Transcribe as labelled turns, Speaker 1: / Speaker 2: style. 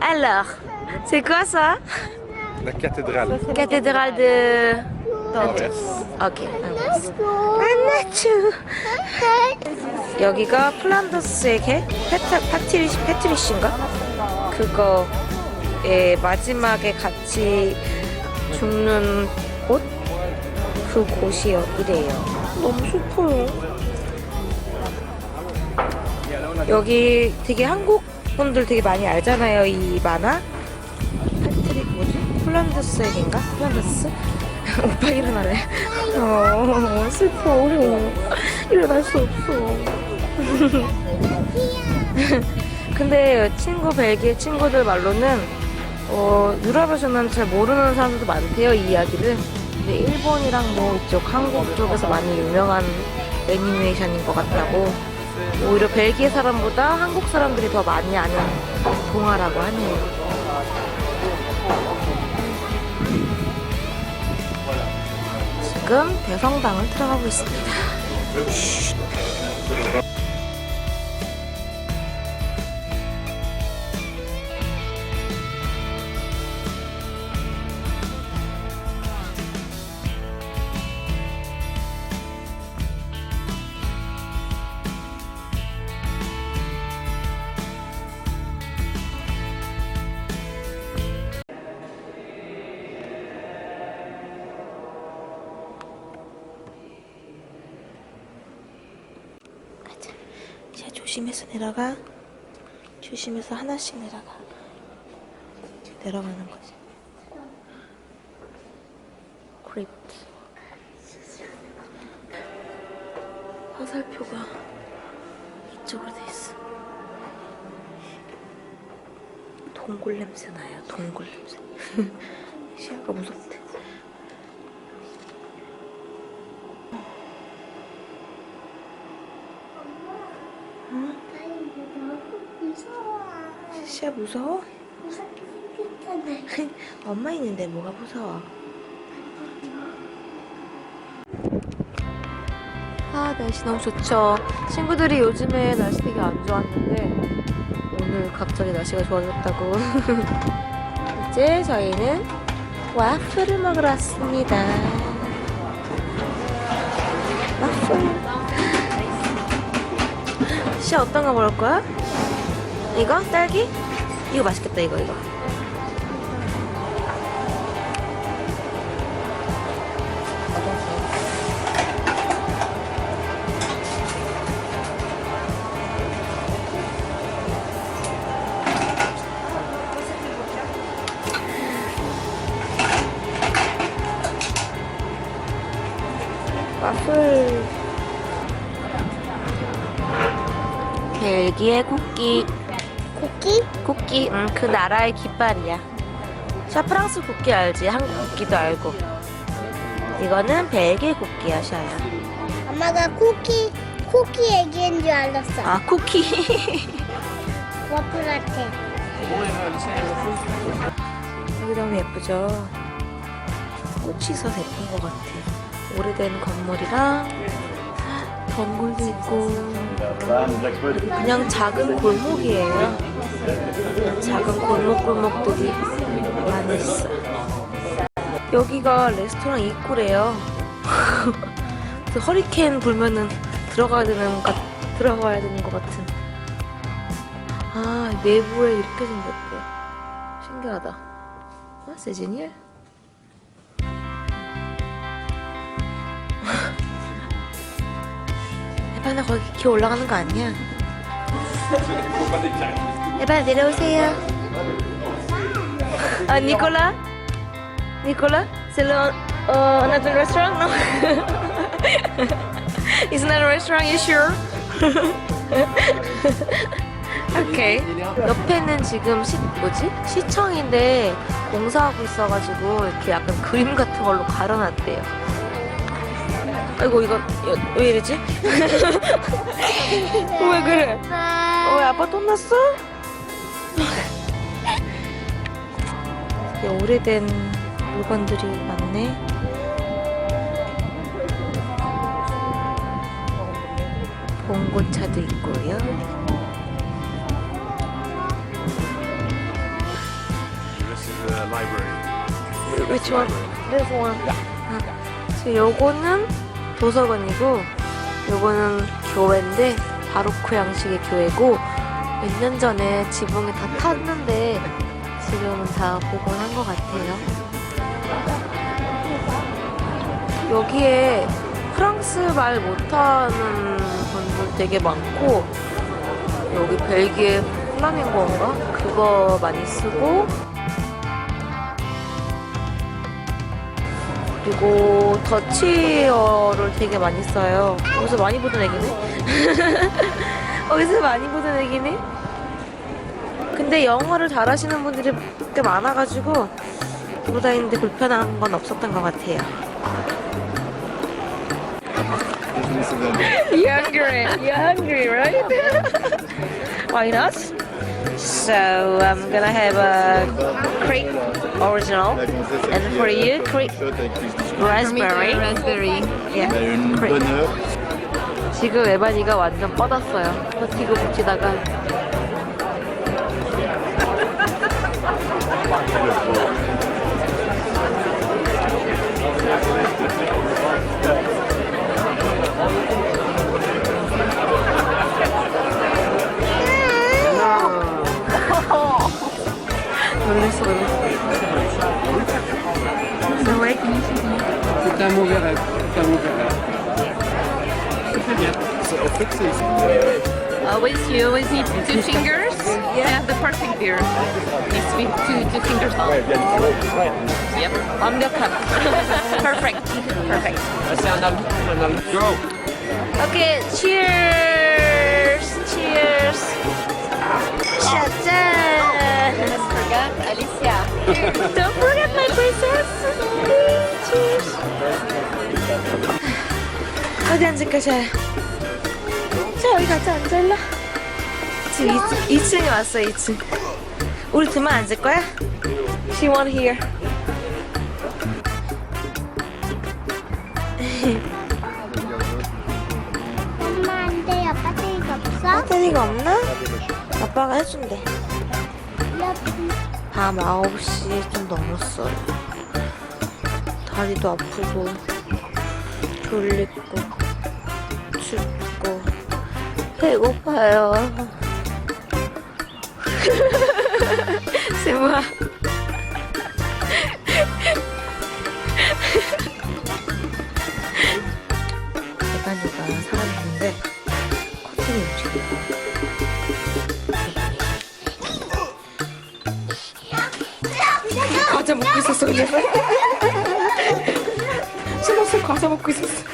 Speaker 1: Alors, c'est quoi ça
Speaker 2: La cathédrale.
Speaker 1: Cathédrale de... 오케이. 안나추. 여기가 플란더스의 파트리시, 패트리시인가? 그거의 마지막에 같이 죽는 곳? 그 곳이요, 이래요. 너무 슬퍼요. 여기 되게 한국 분들 되게 많이 알잖아요, 이 만화. 패트릭 뭐지? 플란더스의 개인가? 플란더스? 오빠 일어나래. 어, 슬퍼. 일어날 수 없어. 근데 친구 벨기에 친구들 말로는 어, 유럽에서는 잘 모르는 사람들도 많대요 이 이야기를. 근데 일본이랑 뭐 이쪽 한국 쪽에서 많이 유명한 애니메이션인 것 같다고. 오히려 벨기에 사람보다 한국 사람들이 더 많이 아는 동화라고 하네요. 지금 대성당을 들어가고 있습니다. 조심해서 내려가. 조심해서 하나씩 내려가. 내려가는 거지. 크립트. 화살표가 이쪽으로 돼 있어. 동굴 냄새 나요. 동굴 냄새. 시야가 무섭대. 시야 무서워? 엄마 있는데 뭐가 무서워? 아 날씨 너무 좋죠. 친구들이 요즘에 날씨 되게 안 좋았는데 오늘 갑자기 날씨가 좋아졌다고. 이제 저희는 와플을 먹으러 왔습니다. 와플. 씨 어떤 거 먹을 거야? 이거? 딸기? 이거 맛있겠다 이거 이거. 와플 벨기에 쿠키
Speaker 3: 쿠키?
Speaker 1: 쿠키 응, 그 나라의 깃발이야 자 프랑스 쿠키 알지? 한국 쿠키도 알고 이거는 벨기에 쿠키야 샤야
Speaker 3: 엄마가 쿠키 쿠키 얘기한 줄 알았어.
Speaker 1: 아 쿠키
Speaker 3: 와플 같아.
Speaker 1: 여기 너무 예쁘죠? 꽃이 있어서 예쁜 것 같아 오래된 건물이랑 덩굴도 있고 그냥 작은 골목이에요. 작은 골목 골목들이 많이 있어. 여기가 레스토랑 입구래요. 허리케인 불면은 들어가야 되는 것 들어가야 되는 것 같은. 아 내부에 이렇게 생겼대. 신기하다. 아 세진이? 에바나 거기 기 올라가는 거 아니야? 에바나 내려오세요. 아 니콜라? 니콜라? Le uh, another restaurant? No. It's not a restaurant. You sure? 오케이. 옆에는 지금 시 뭐지? 시청인데 공사하고 있어가지고 이렇게 약간 그림 같은 걸로 가려놨대요. 아이고 이거 여- 왜 이러지? 왜 그래? 어, 왜 아빠 돈 났어? 되게 오래된 물건들이 많네. 봉고차도 있고요.
Speaker 2: library.
Speaker 1: Which one? This one. 아, 지금 요거는 도서관이고 요거는 교회인데 바로크 양식의 교회고 몇 년 전에 지붕에 다 탔는데 지금은 다 복원한 것 같아요. 여기에 프랑스 말 못하는 분들 되게 많고 여기 벨기에 플라밍고인가? 그거 많이 쓰고 그리고 더치어를 되게 많이 써요. 여기서 많이 보던 얘기네. 여기서 많이 보던 얘기네. 근데 영어를 잘하시는 분들이 꽤 많아가지고 보고 다니는데 불편한 건 없었던 것 같아요. You're hungry. You're hungry, right? Why not? So I'm gonna have a crepe original, and for you, crepe raspberry.
Speaker 4: raspberry.
Speaker 1: Yeah,
Speaker 5: une
Speaker 1: crepe.
Speaker 5: bonne heure.
Speaker 1: 지금 에반이가 완전 뻗었어요. 버티고 버티다가
Speaker 6: винесли. Далекі місяці.
Speaker 5: Там угорать, там
Speaker 4: угорать. Always you always need two fingers yeah. the perfect beer. Needs to be two, two fingers long. Yep,
Speaker 1: on the cup.
Speaker 4: perfect, perfect.
Speaker 6: Go!
Speaker 1: Okay, cheers! Cheers!
Speaker 4: Shut up!
Speaker 1: Don't forget my princess! Cheers! 어디 앉을까, 잘? 저기 같이 앉을라? 지금 2, 2층에 왔어, 2층. 우리 둘만 앉을 거야? She want here.
Speaker 3: 엄마 안 돼요. 배터리가 없어?
Speaker 1: 배터리가 없나? 아빠가 해준대.
Speaker 3: 옆-
Speaker 1: 밤 9시 좀 넘었어요. 다리도 아프고, 졸리고, 춥고, 배고파요. 세모야. 있었어 그래서 숨어서 과자 먹고 있었어